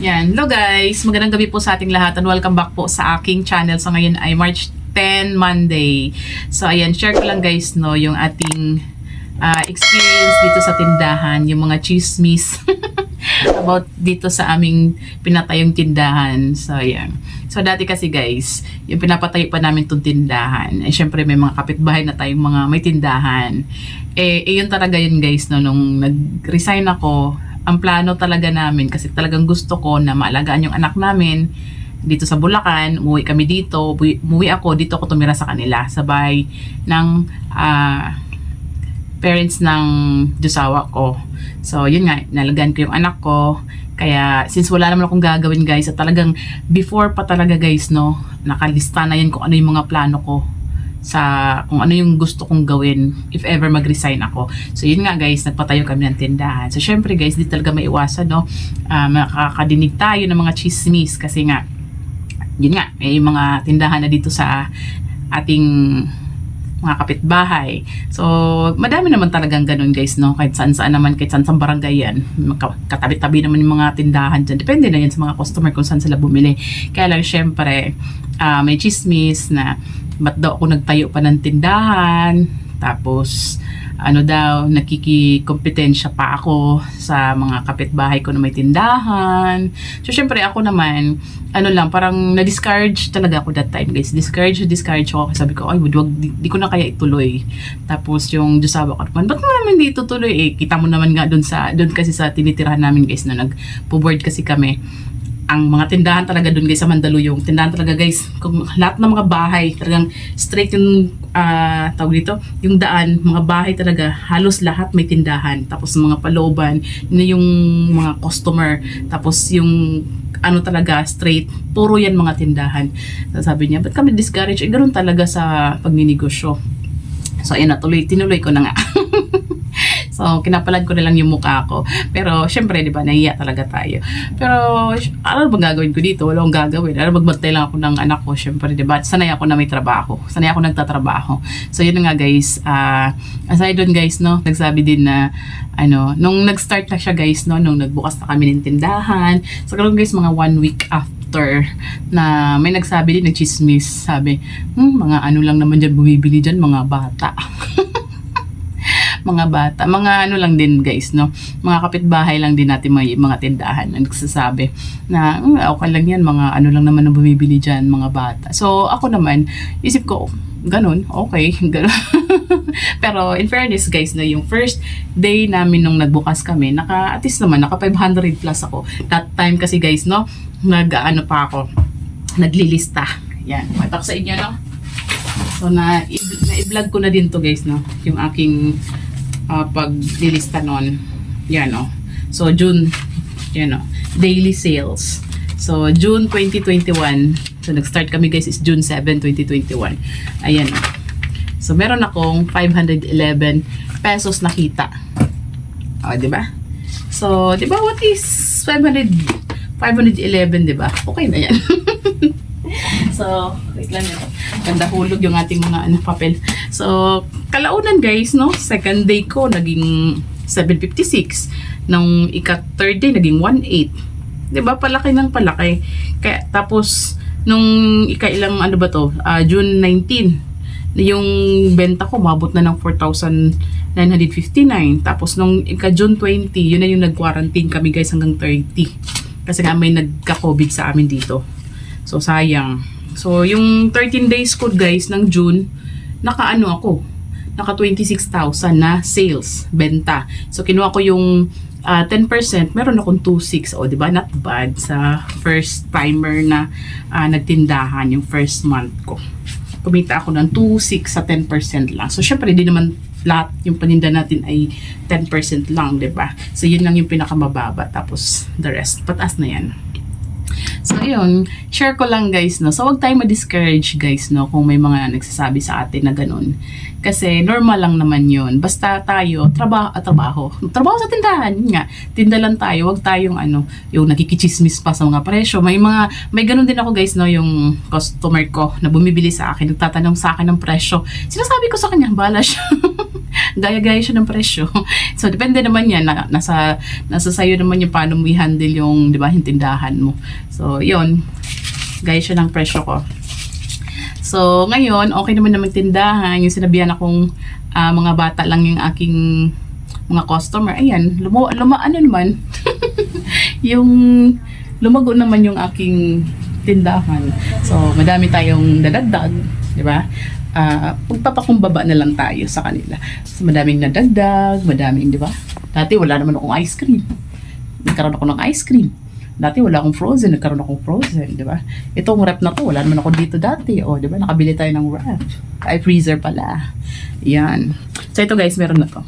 Yan. Hello guys, magandang gabi po sa ating lahat and welcome back po sa aking channel. So ngayon ay March 10, Monday. So ayan, share ko lang guys no, yung ating ah, experience dito sa tindahan, yung mga chismis about dito sa aming pinatayong tindahan. So ayan. So dati kasi guys, yung pinapatayo pa namin tong tindahan, eh syempre may mga kapitbahay na tayong mga may tindahan. Eh, eh yun talaga yun guys no, nung nag-resign ako, ang plano talaga namin kasi talagang gusto ko na maalagaan yung anak namin dito sa Bulacan, umuwi kami dito, umuwi, ako, dito ako tumira sa kanila, sa bahay ng ah, parents ng Diyosawa ko. So, yun nga, nalagaan ko yung anak ko. Kaya, since wala naman akong gagawin guys, at talagang before pa talaga guys, no, nakalista na yan kung ano yung mga plano ko sa kung ano yung gusto kong gawin if ever mag-resign ako. So yun nga guys, nagpatayo kami ng tindahan. So syempre guys, di talaga may iwasan no. Uh, makakadinig tayo ng mga chismis kasi nga yun nga, may mga tindahan na dito sa ating mga kapitbahay. So, madami naman talagang ganun guys, no? Kahit saan saan naman, kahit saan saan barangay yan. Katabi-tabi naman yung mga tindahan dyan. Depende na yan sa mga customer kung saan sila bumili. Kaya lang, syempre, ah, may chismis na ba't daw ako nagtayo pa ng tindahan. Tapos, ano daw, nakikikompetensya pa ako sa mga kapitbahay ko na may tindahan. So, syempre, ako naman, ano lang, parang na-discourage talaga ako that time, guys. Discourage, discourage ako. Sabi ko, ay, wag, di, di ko na kaya ituloy. Tapos, yung Diyosawa ko naman, ba't mo naman di itutuloy? Eh, kita mo naman nga doon sa, doon kasi sa tinitirahan namin, guys, na nag-board kasi kami ang mga tindahan talaga doon guys sa Mandaluyong. Tindahan talaga guys, kung lahat ng mga bahay, talagang straight yung ah, tawag dito, yung daan, mga bahay talaga, halos lahat may tindahan. Tapos mga palooban, yun yung mga customer. Tapos yung ano talaga, straight, puro yan mga tindahan. So, sabi niya, ba't kami discourage? Eh, ganun talaga sa pagninegosyo. So, ayun na, tuloy, tinuloy ko na nga. So, kinapalad ko na lang yung mukha ko. Pero, syempre, di ba, nahiya talaga tayo. Pero, ano bang gagawin ko dito? Wala akong gagawin. Ano, magbantay lang ako ng anak ko, syempre, di ba? Sanay ako na may trabaho. Sanay ako nagtatrabaho. So, yun nga, guys. Ah, aside dun, guys, no, nagsabi din na, ano, nung nag-start na siya, guys, no, nung nagbukas na kami ng tindahan. So, karoon, guys, mga one week after na may nagsabi din, nagchismis, sabi, hmm, mga ano lang naman dyan bumibili dyan, mga bata mga bata. Mga ano lang din guys, no? Mga kapitbahay lang din natin may mga tindahan na nagsasabi na "Hmm, okay lang yan, mga ano lang naman ang bumibili dyan, mga bata. So ako naman, isip ko, ganun, okay, ganun. Pero in fairness guys, na yung first day namin nung nagbukas kami, naka at least naman, naka 500 plus ako. That time kasi guys, no, nag ano pa ako, naglilista. Yan, pakita ko sa inyo, no? So na na-vlog ko na din to guys no, yung aking ah, paglilista noon. Yan oh. So June yan oh, daily sales. So June 2021. So nag-start kami guys is June 7, 2021. Ayan oh. So meron akong 511 pesos nakita. Oh, di ba? So, di ba what is 500 511, di ba? Okay na yan. So, wait lang ito. Ganda hulog yung ating mga ano, papel. So, kalaunan guys, no? Second day ko, naging 756. Nung ika-third day, naging 18. Diba? Palaki ng palaki. Kaya, tapos, nung ika-ilang, ano ba to? Ah, June 19. Yung benta ko, mabot na ng 4,959. Tapos, nung ika-June 20, yun na yung nag-quarantine kami guys hanggang 30. Kasi nga may nagka-COVID sa amin dito. So, sayang. So, yung 13 days ko guys ng June, naka-ano ako, naka 26,000 na sales, benta. So, kinuha ko yung ah, 10%, meron akong 2,600. O, di ba? Not bad sa first timer na ah, nagtindahan, yung first month ko. Kumita ako ng 2,600 sa 10% lang. So, syempre, di naman lahat yung paninda natin ay 10% lang, di ba? So, yun lang yung pinakamababa. Tapos, the rest, pataas na yan. So, yun, share ko lang guys, no? So, wag tayo ma-discourage guys, no? Kung may mga nagsasabi sa atin na ganun. Kasi, normal lang naman yun. Basta tayo, trabaho, ah, trabaho. Trabaho sa tindahan, yun nga. Tinda lang tayo, wag tayong ano, yung nakikichismis pa sa mga presyo. May mga, may ganun din ako guys, no? Yung customer ko na bumibili sa akin, nagtatanong sa akin ng presyo. Sinasabi ko sa kanya, bala siya. Gaya-gaya siya ng presyo. so, depende naman yan. Na, nasa, nasa sayo naman yung paano mo i-handle yung, di ba, yung tindahan mo. So, yun. Gaya siya ng presyo ko. So, ngayon, okay naman na magtindahan. Yung sinabihan akong ah, mga bata lang yung aking mga customer. Ayan, luma, luma ano naman. yung lumago naman yung aking tindahan. So, madami tayong dadagdag, di ba? Ah, pagpapakumbaba na lang tayo sa kanila. So, madaming nadagdag, madaming, di ba? Dati wala naman akong ice cream. Nagkaroon ako ng ice cream. Dati wala akong frozen, nagkaroon akong frozen, di ba? Itong wrap na to, wala naman ako dito dati. O, di ba? Nakabili tayo ng wrap. Ay, freezer pala. Yan. So, ito guys, meron na to.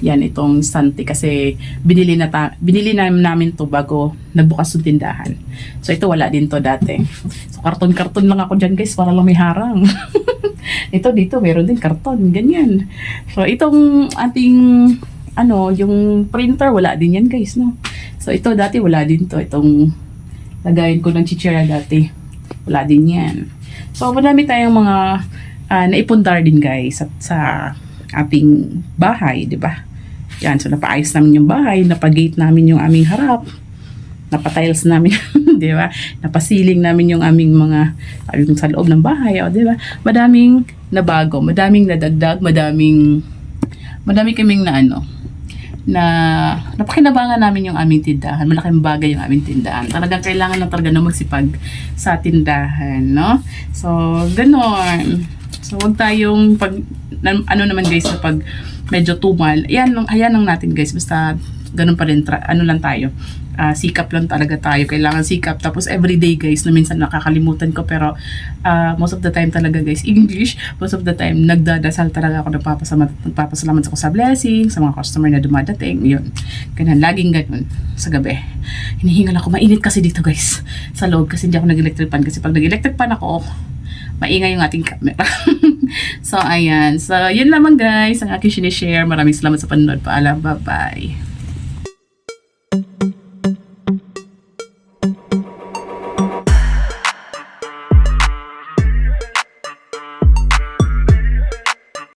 Yan, itong Santi kasi binili na ta binili na namin to bago nagbukas yung tindahan. So, ito wala din to dati. So, karton-karton lang ako dyan guys para lang may harang. ito dito, meron din karton, ganyan. So, itong ating ano, yung printer, wala din yan guys, no? So, ito dati wala din to. Itong lagayin ko ng chichira dati. Wala din yan. So, madami tayong mga uh, naipundar din guys sa, sa ating bahay, di ba? Yan, so napaayos namin yung bahay, napagate namin yung aming harap, napatiles namin, di ba? Napasiling namin yung aming mga, yung sa loob ng bahay, o, di ba? Madaming nabago, madaming nadagdag, madaming, madami kaming na ano, na napakinabangan namin yung aming tindahan. Malaking bagay yung aming tindahan. Talagang kailangan lang talaga na magsipag sa tindahan, no? So, ganon. So, wag tayong pag, na- ano naman guys, na pag medyo tumal, ayan, ayan lang natin guys, basta ganun pa rin, tra- ano lang tayo, ah, sikap lang talaga tayo, kailangan sikap, tapos everyday guys, na minsan nakakalimutan ko, pero ah, most of the time talaga guys, English, most of the time, nagdadasal talaga ako, nagpapasalamat, nagpapasalamat ako sa blessing, sa mga customer na dumadating, yun, ganun, laging ganun, sa gabi. Hinihingal ako, mainit kasi dito guys, sa loob, kasi hindi ako nag-electric pan, kasi pag nag-electric pan ako, maingay yung ating camera. so, ayan. So, yun lamang guys, ang aking sinishare. Maraming salamat sa panonood. Paalam. Bye-bye.